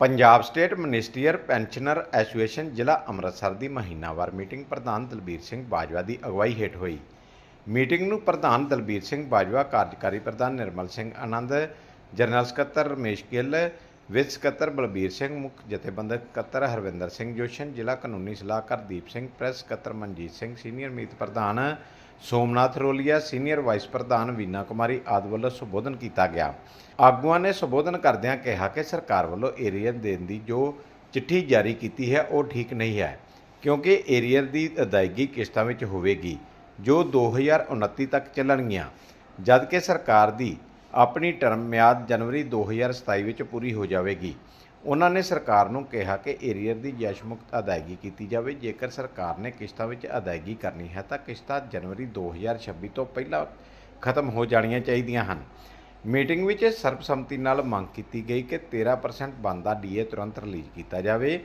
Punjab state ministerial pensioner association ਜ਼ਿਲ੍ਹਾ ਅੰਮ੍ਰਿਤਸਰ ਦੀ ਮਹੀਨਾਵਾਰ meeting ਪ੍ਰਧਾਨ ਦਲਬੀਰ ਸਿੰਘ ਬਾਜਵਾ ਦੀ ਅਗਵਾਈ ਹੇਠ ਹੋਈ। ਮੀਟਿੰਗ ਨੂੰ ਪ੍ਰਧਾਨ ਦਲਬੀਰ ਸਿੰਘ ਬਾਜਵਾ, ਕਾਰਜਕਾਰੀ ਪ੍ਰਧਾਨ ਨਿਰਮਲ ਸਿੰਘ ਆਨੰਦ, ਜਨਰਲ ਸਕੱਤਰ ਰਮੇਸ਼ ਗਿੱਲ, ਵਿੱਤ ਸਕੱਤਰ ਬਲਬੀਰ ਸਿੰਘ, ਮੁੱਖ ਜਥੇਬੰਦਕ ਸਕੱਤਰ ਹਰਵਿੰਦਰ ਸਿੰਘ ਜੋਸ਼ਨ ਜ਼ਿਲ੍ਹਾ ਕਾਨੂੰਨੀ ਸਲਾਹਕਾਰ ਦੀਪ ਸਿੰਘ, ਪ੍ਰੈਸ ਸਕੱਤਰ ਮਨਜੀਤ ਸਿੰਘ, ਸੀਨੀਅਰ ਮੀਤ ਪ੍ਰਧਾਨ ਸੋਮਨਾਥ ਰੋਲੀਆ ਸੀਨੀਅਰ ਵਾਈਸ ਪ੍ਰਧਾਨ ਵੀਨਾ ਕੁਮਾਰੀ ਆਦਿ ਵੱਲੋਂ ਸੰਬੋਧਨ ਕੀਤਾ ਗਿਆ। ਆਗੂਆਂ ਨੇ ਸੰਬੋਧਨ ਕਰਦਿਆਂ ਕਿਹਾ ਕਿ ਸਰਕਾਰ ਵੱਲੋਂ ਏਰੀਅਰ ਦੇਣ ਦੀ ਜੋ ਚਿੱਠੀ ਜਾਰੀ ਕੀਤੀ ਹੈ, ਉਹ ਠੀਕ ਨਹੀਂ ਹੈ, ਕਿਉਂਕਿ ਏਰੀਅਰ ਦੀ ਅਦਾਇਗੀ ਕਿਸ਼ਤਾਂ ਵਿੱਚ ਹੋਵੇਗੀ, ਜੋ 2029 ਤੱਕ ਚੱਲਣਗੀਆਂ। ਜਦਕਿ ਸਰਕਾਰ ਦੀ ਆਪਣੀ ਟਰਮ ਮਿਆਦ ਜਨਵਰੀ 2027 ਵਿੱਚ ਪੂਰੀ ਹੋ ਜਾਵੇਗੀ। ਉਹਨਾਂ ਨੇ ਸਰਕਾਰ ਨੂੰ ਕਿਹਾ ਕਿ ਏਰੀਅਰ ਦੀ ਯਸ਼ਮੁਕਤ ਅਦਾਇਗੀ ਕੀਤੀ ਜਾਵੇ। ਜੇਕਰ ਸਰਕਾਰ ਨੇ ਕਿਸ਼ਤਾਂ ਵਿੱਚ ਅਦਾਇਗੀ ਕਰਨੀ ਹੈ, ਤਾਂ ਕਿਸ਼ਤਾਂ ਜਨਵਰੀ 2026 ਤੋਂ ਪਹਿਲਾਂ ਖਤਮ ਹੋ ਜਾਣੀਆਂ ਚਾਹੀਦੀਆਂ ਹਨ। ਮੀਟਿੰਗ ਵਿੱਚ ਸਰਬਸੰਮਤੀ ਨਾਲ ਮੰਗ ਕੀਤੀ ਗਈ ਕਿ 13% ਬਣਦਾ ਡੀਏ ਤੁਰੰਤ ਰਿਲੀਜ਼ ਕੀਤਾ ਜਾਵੇ।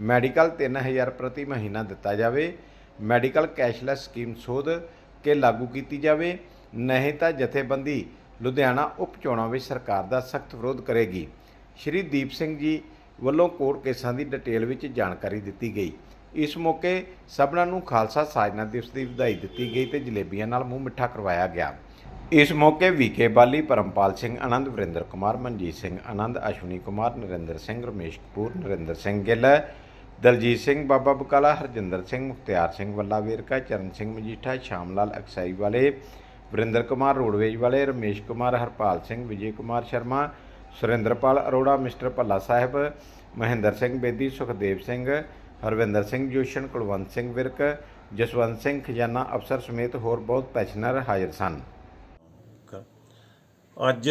ਮੈਡੀਕਲ 3000 ਪ੍ਰਤੀ ਮਹੀਨਾ ਦਿੱਤਾ ਜਾਵੇ। ਮੈਡੀਕਲ ਕੈਸ਼ਲੈਸ ਸਕੀਮ ਸੋਧ ਕੇ ਲਾਗੂ ਕੀਤੀ ਜਾਵੇ। ਨਹੀਂ ਤਾਂ ਜਥੇਬੰਦੀ ਲੁਧਿਆਣਾ ਉਪ ਚੋਣਾਂ ਵਿੱਚ ਸਰਕਾਰ ਦਾ ਸਖਤ ਵਿਰੋਧ ਕਰੇਗੀ। ਸ਼੍ਰੀ ਦੀਪ ਸਿੰਘ ਜੀ ਵੱਲੋਂ ਕੋਰਟ ਕੇਸਾਂ ਦੀ ਡਿਟੇਲ ਵਿੱਚ ਜਾਣਕਾਰੀ ਦਿੱਤੀ ਗਈ। ਇਸ ਮੌਕੇ ਸਭਨਾਂ ਨੂੰ ਖਾਲਸਾ ਸਾਜਨਾ ਦਿਵਸ ਦੀ ਵਧਾਈ ਦਿੱਤੀ ਗਈ ਤੇ ਜਲੇਬੀਆਂ ਨਾਲ ਮੂੰਹ ਮਿੱਠਾ ਕਰਵਾਇਆ ਗਿਆ। ਇਸ ਮੌਕੇ ਵੀਕੇ ਬਾਲੀ, ਪਰਮਪਾਲ ਸਿੰਘ, ਆਨੰਦ ਵਰਿੰਦਰ ਕੁਮਾਰ, ਮਨਜੀਤ ਸਿੰਘ ਆਨੰਦ, ਅਸ਼ਵਨੀ ਕੁਮਾਰ, ਨਰਿੰਦਰ ਸਿੰਘ, ਰਮੇਸ਼ ਕਪੂਰ, ਨਰਿੰਦਰ ਸਿੰਘ ਗਿੱਲ, ਦਲਜੀਤ ਸਿੰਘ, ਬਾਬਾ ਬਕਾਲਾ, ਹਰਜਿੰਦਰ ਸਿੰਘ, ਮੁਖਤਿਆਰ ਸਿੰਘ, ਵੱਲਾ ਵੇਰਕਾ, ਚਰਨ ਸਿੰਘ ਮਜੀਠਾ, ਸ਼ਾਮ ਲਾਲ ਅਕਸਾਈ ਵਾਲੇ, ਵਰਿੰਦਰ ਕੁਮਾਰ ਰੋਡਵੇਜ ਵਾਲੇ, ਰਮੇਸ਼ ਕੁਮਾਰ, ਹਰਪਾਲ ਸਿੰਘ, ਵਿਜੇ ਕੁਮਾਰ ਸ਼ਰਮਾ ਸੁਰਿੰਦਰਪਾਲ ਅਰੋੜਾ, ਮਿਸਟਰ ਭੱਲਾ ਸਾਹਿਬ, ਮਹਿੰਦਰ ਸਿੰਘ ਬੇਦੀ, ਸੁਖਦੇਵ ਸਿੰਘ, ਹਰਵਿੰਦਰ ਸਿੰਘ ਜੋਸ਼ਨ ਕੁਲਵੰਤ ਸਿੰਘ ਵਿਰਕ, ਜਸਵੰਤ ਸਿੰਘ ਖਜ਼ਾਨਾ ਅਫਸਰ ਸਮੇਤ ਹੋਰ ਬਹੁਤ ਪੈਨਸ਼ਨਰ ਹਾਜ਼ਰ ਸਨ। ਅੱਜ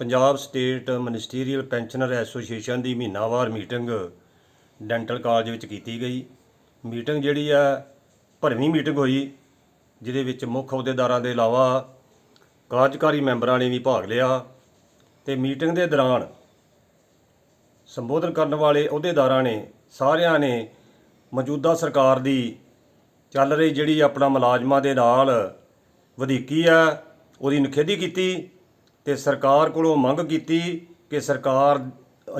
Punjab state ministerial pensioner association ਦੀ ਮਹੀਨਾਵਾਰ ਮੀਟਿੰਗ ਡੈਂਟਲ ਕਾਲਜ ਵਿੱਚ ਕੀਤੀ ਗਈ। ਮੀਟਿੰਗ ਜਿਹੜੀ ਆ, ਭਰਵੀਂ ਮੀਟਿੰਗ ਹੋਈ, ਜਿਹਦੇ ਵਿੱਚ ਮੁੱਖ ਅਹੁਦੇਦਾਰਾਂ ਦੇ ਇਲਾਵਾ ਕਾਰਜਕਾਰੀ ਮੈਂਬਰਾਂ ਨੇ ਵੀ ਭਾਗ ਲਿਆ। ਤੇ ਮੀਟਿੰਗ ਦੇ ਦੌਰਾਨ ਸੰਬੋਧਨ ਕਰਨ ਵਾਲੇ ਅਹੁਦੇਦਾਰਾਂ ਨੇ ਸਾਰਿਆਂ ਨੇ ਮੌਜੂਦਾ ਸਰਕਾਰ ਦੀ ਚੱਲ ਰਹੀ ਜਿਹੜੀ ਆਪਣਾ ਮੁਲਾਜ਼ਮਾਂ ਦੇ ਨਾਲ ਵਧੀਕੀ ਆ, ਉਹਦੀ ਨਿਖੇਧੀ ਕੀਤੀ ਤੇ ਸਰਕਾਰ ਕੋਲੋਂ ਮੰਗ ਕੀਤੀ ਕਿ ਸਰਕਾਰ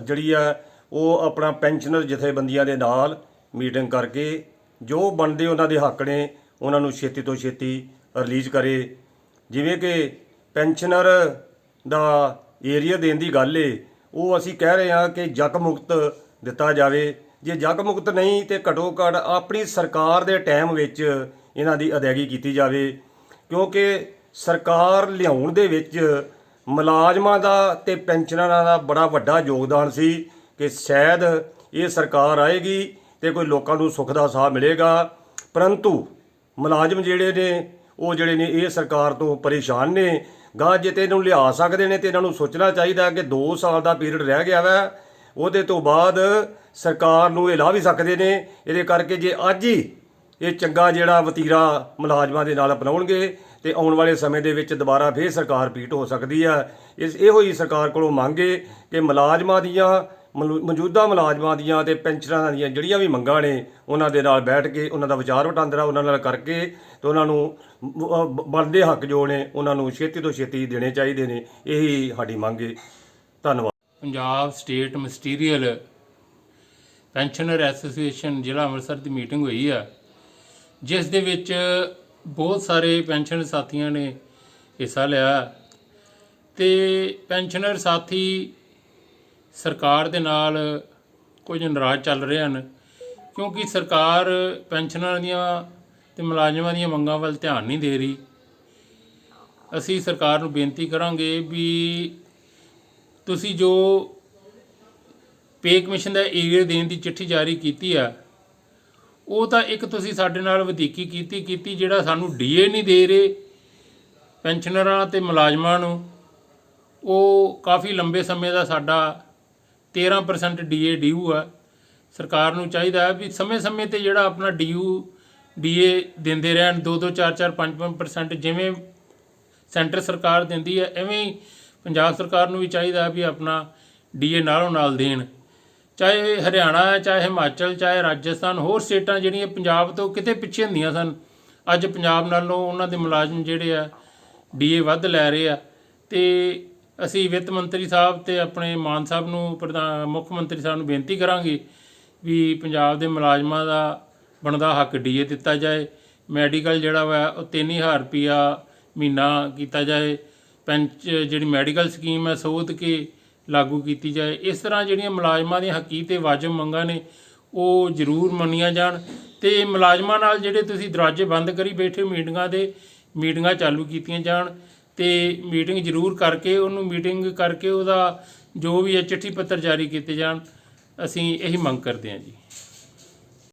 ਜਿਹੜੀ ਆ, ਉਹ ਆਪਣਾ ਪੈਨਸ਼ਨਰ ਜਥੇਬੰਦੀਆਂ ਦੇ ਨਾਲ ਮੀਟਿੰਗ ਕਰਕੇ ਜੋ ਬਣਦੇ ਉਹਨਾਂ ਦੇ ਹੱਕ ਨੇ, ਉਹਨਾਂ ਨੂੰ ਛੇਤੀ ਤੋਂ ਛੇਤੀ ਰਿਲੀਜ਼ ਕਰੇ। ਜਿਵੇਂ ਕਿ ਪੈਨਸ਼ਨਰ ਦਾ ਏਰੀਆ ਦੇਣ ਦੀ ਗੱਲ ਏ। ਉਹ ਅਸੀਂ ਕਹਿ ਰਹੇ ਹਾਂ ਕਿ ਜਗ ਮੁਕਤ ਦਿੱਤਾ ਜਾਵੇ। ਜੇ ਜਗ ਮੁਕਤ ਨਹੀਂ ਤੇ ਘਟੋ ਘਟ ਆਪਣੀ ਸਰਕਾਰ ਦੇ ਟਾਈਮ ਵਿੱਚ ਇਹਨਾਂ ਦੀ ਅਦਾਇਗੀ ਕੀਤੀ ਜਾਵੇ। ਕਿਉਂਕਿ ਸਰਕਾਰ ਲਿਆਉਣ ਦੇ ਵਿੱਚ ਮੁਲਾਜ਼ਮਾਂ ਦਾ ਤੇ ਪੈਨਸ਼ਨਰਾਂ ਦਾ ਬੜਾ ਵੱਡਾ ਯੋਗਦਾਨ ਸੀ ਕਿ ਸ਼ਾਇਦ ਇਹ ਸਰਕਾਰ ਆਏਗੀ ਤੇ ਕੋਈ ਲੋਕਾਂ ਨੂੰ ਸੁੱਖ ਦਾ ਸਾਹ ਮਿਲੇਗਾ। ਪਰੰਤੂ ਮੁਲਾਜ਼ਮ ਜਿਹੜੇ ਨੇ, ਉਹ ਜਿਹੜੇ ਨੇ ਇਹ ਸਰਕਾਰ ਤੋਂ ਪਰੇਸ਼ਾਨ ਨੇ। ਗਾਂ ਜੇ ਤੇ ਇਹਨੂੰ ਲਿਆ ਸਕਦੇ ਨੇ ਤੇ ਇਹਨਾਂ ਨੂੰ ਸੋਚਣਾ ਚਾਹੀਦਾ ਕਿ 2 ਸਾਲ ਦਾ ਪੀਰੀਅਡ ਰਹਿ ਗਿਆ ਵਾ, ਉਹਦੇ ਤੋਂ ਬਾਅਦ ਸਰਕਾਰ ਨੂੰ ਇਹ ਲਾ ਵੀ ਸਕਦੇ ਨੇ, ਇਹਦੇ ਕਰਕੇ ਜੇ ਅੱਜ ਹੀ ਇਹ ਚੰਗਾ ਜਿਹੜਾ ਵਤੀਰਾ ਮੁਲਾਜ਼ਮਾਂ ਦੇ ਨਾਲ ਅਪਣਾਉਣਗੇ ਤੇ ਆਉਣ ਵਾਲੇ ਸਮੇਂ ਦੇ ਵਿੱਚ ਦੁਬਾਰਾ ਫੇਰ ਸਰਕਾਰ ਪੀਟ ਹੋ ਸਕਦੀ ਆ। ਇਸ ਇਹੋ ਹੀ ਸਰਕਾਰ ਕੋਲੋਂ ਮੰਗੇ ਕਿ ਮੁਲਾਜ਼ਮਾਂ ਦੀਆਂ ਮੌਜੂਦਾ ਮੁਲਾਜ਼ਮਾਂ ਦੀਆਂ ਤੇ ਪੈਨਸ਼ਨਰਾਂ ਦੀਆਂ ਜਿਹੜੀਆਂ ਵੀ ਮੰਗਾਂ ਨੇ, ਉਹਨਾਂ ਦੇ ਨਾਲ ਬੈਠ ਕੇ, ਉਹਨਾਂ ਦਾ ਵਿਚਾਰ ਵਟਾਂਦਰਾ, ਉਹਨਾਂ ਨਾਲ ਕਰਕੇ ਤੇ ਉਹਨਾਂ ਨੂੰ ਬਣਦੇ ਹੱਕ ਜੋ ਨੇ, ਉਹਨਾਂ ਨੂੰ ਛੇਤੀ ਤੋਂ ਛੇਤੀ ਦੇਣੇ ਚਾਹੀਦੇ ਨੇ, ਇਹੀ ਸਾਡੀ ਮੰਗ ਹੈ ਧੰਨਵਾਦ। Punjab state ministerial pensioner association ਜ਼ਿਲ੍ਹਾ ਅੰਮ੍ਰਿਤਸਰ ਦੀ ਮੀਟਿੰਗ ਹੋਈ ਆ, ਜਿਸ ਦੇ ਵਿੱਚ ਬਹੁਤ ਸਾਰੇ ਪੈਨਸ਼ਨ ਸਾਥੀਆਂ ਨੇ ਹਿੱਸਾ ਲਿਆ ਤੇ ਪੈਨਸ਼ਨਰ ਸਾਥੀ ਸਰਕਾਰ ਦੇ ਨਾਲ ਕੁਝ ਨਾਰਾਜ਼ ਚੱਲ ਰਹੇ ਹਨ, ਕਿਉਂਕਿ ਸਰਕਾਰ ਪੈਨਸ਼ਨਰਾਂ ਦੀਆਂ ਤੇ ਮੁਲਾਜ਼ਮਾਂ ਦੀਆਂ ਮੰਗਾਂ ਵੱਲ ਧਿਆਨ ਨਹੀਂ ਦੇ ਰਹੀ। ਅਸੀਂ ਸਰਕਾਰ ਨੂੰ ਬੇਨਤੀ ਕਰਾਂਗੇ ਵੀ ਤੁਸੀਂ ਜੋ ਪੇ ਕਮਿਸ਼ਨ ਦਾ ਏਰੀਆ ਦੇਣ ਦੀ ਚਿੱਠੀ ਜਾਰੀ ਕੀਤੀ ਆ, ਉਹ ਤਾਂ ਇੱਕ ਤੁਸੀਂ ਸਾਡੇ ਨਾਲ ਵਧੀਕੀ ਕੀਤੀ ਕੀਤੀ ਜਿਹੜਾ ਸਾਨੂੰ ਡੀਏ ਨਹੀਂ ਦੇ ਰਹੇ, ਪੈਨਸ਼ਨਰਾਂ ਤੇ ਮੁਲਾਜ਼ਮਾਂ ਨੂੰ, ਉਹ ਕਾਫੀ ਲੰਬੇ ਸਮੇਂ ਦਾ ਸਾਡਾ 13% ਡੀਏ ਡਿਊ ਆ। ਸਰਕਾਰ ਨੂੰ ਚਾਹੀਦਾ ਹੈ ਵੀ ਸਮੇਂ-ਸਮੇਂ ਤੇ ਜਿਹੜਾ ਆਪਣਾ ਡੀਯੂ ਡੀਏ ਦਿੰਦੇ ਰਹਿਣ 2 2 4 4 5 5% ਜਿਵੇਂ ਸੈਂਟਰ ਸਰਕਾਰ ਦਿੰਦੀ ਹੈ, ਐਵੇਂ ਹੀ ਪੰਜਾਬ ਸਰਕਾਰ ਨੂੰ ਵੀ ਚਾਹੀਦਾ ਹੈ ਵੀ ਆਪਣਾ ਡੀਏ ਨਾਲੋਂ ਨਾਲ ਦੇਣ। ਚਾਹੇ ਹਰਿਆਣਾ ਹੈ, ਚਾਹੇ ਹਿਮਾਚਲ, ਚਾਹੇ ਰਾਜਸਥਾਨ, ਹੋਰ ਸਟੇਟਾਂ ਜਿਹੜੀਆਂ ਪੰਜਾਬ ਤੋਂ ਕਿਤੇ ਪਿੱਛੇ ਹੁੰਦੀਆਂ ਸਨ, ਅੱਜ ਪੰਜਾਬ ਨਾਲੋਂ ਉਹਨਾਂ ਦੇ ਮੁਲਾਜ਼ਮ ਜਿਹੜੇ ਆ ਡੀਏ ਵੱਧ ਲੈ ਰਹੇ ਆ। ਤੇ ਅਸੀਂ ਵਿੱਤ ਮੰਤਰੀ ਸਾਹਿਬ ਤੇ ਆਪਣੇ ਮਾਨ ਸਾਹਿਬ ਨੂੰ ਪ੍ਰਧਾਨ, ਮੁੱਖ ਮੰਤਰੀ ਸਾਹਿਬ ਨੂੰ ਬੇਨਤੀ ਕਰਾਂਗੇ ਵੀ ਪੰਜਾਬ ਦੇ ਮੁਲਾਜ਼ਮਾਂ ਦਾ ਬਣਦਾ ਹੱਕ ਡੀਏ ਦਿੱਤਾ ਜਾਏ। ਮੈਡੀਕਲ ਜਿਹੜਾ ਵਾ, ਉਹ 3000 ਰੁਪਿਆ ਮਹੀਨਾ ਕੀਤਾ ਜਾਏ। ਪੈਂਚ, ਜਿਹੜੀ ਮੈਡੀਕਲ ਸਕੀਮ ਹੈ, ਸੋਧ ਕੇ ਲਾਗੂ ਕੀਤੀ ਜਾਏ। ਇਸ ਤਰ੍ਹਾਂ ਜਿਹੜੀਆਂ ਮੁਲਾਜ਼ਮਾਂ ਦੀਆਂ ਹੱਕੀ ਤੇ ਵਾਜਬ ਮੰਗਾਂ ਨੇ, ਉਹ ਜ਼ਰੂਰ ਮੰਨੀਆਂ ਜਾਣ ਤੇ ਮੁਲਾਜ਼ਮਾਂ ਨਾਲ ਜਿਹੜੇ ਤੁਸੀਂ ਦਰਵਾਜ਼ੇ ਬੰਦ ਕਰੀ ਬੈਠੇ ਮੀਟਿੰਗਾਂ ਦੇ ਮੀਟਿੰਗਾਂ ਚਾਲੂ ਕੀਤੀਆਂ ਜਾਣ। ਤੇ ਮੀਟਿੰਗ ਜ਼ਰੂਰ ਕਰਕੇ, ਉਹਨੂੰ ਮੀਟਿੰਗ ਕਰਕੇ ਉਹਦਾ ਜੋ ਵੀ ਹੈ ਚਿੱਠੀ ਪੱਤਰ ਜਾਰੀ ਕੀਤੇ ਜਾਣ, ਅਸੀਂ ਇਹੀ ਮੰਗ ਕਰਦੇ ਹਾਂ ਜੀ।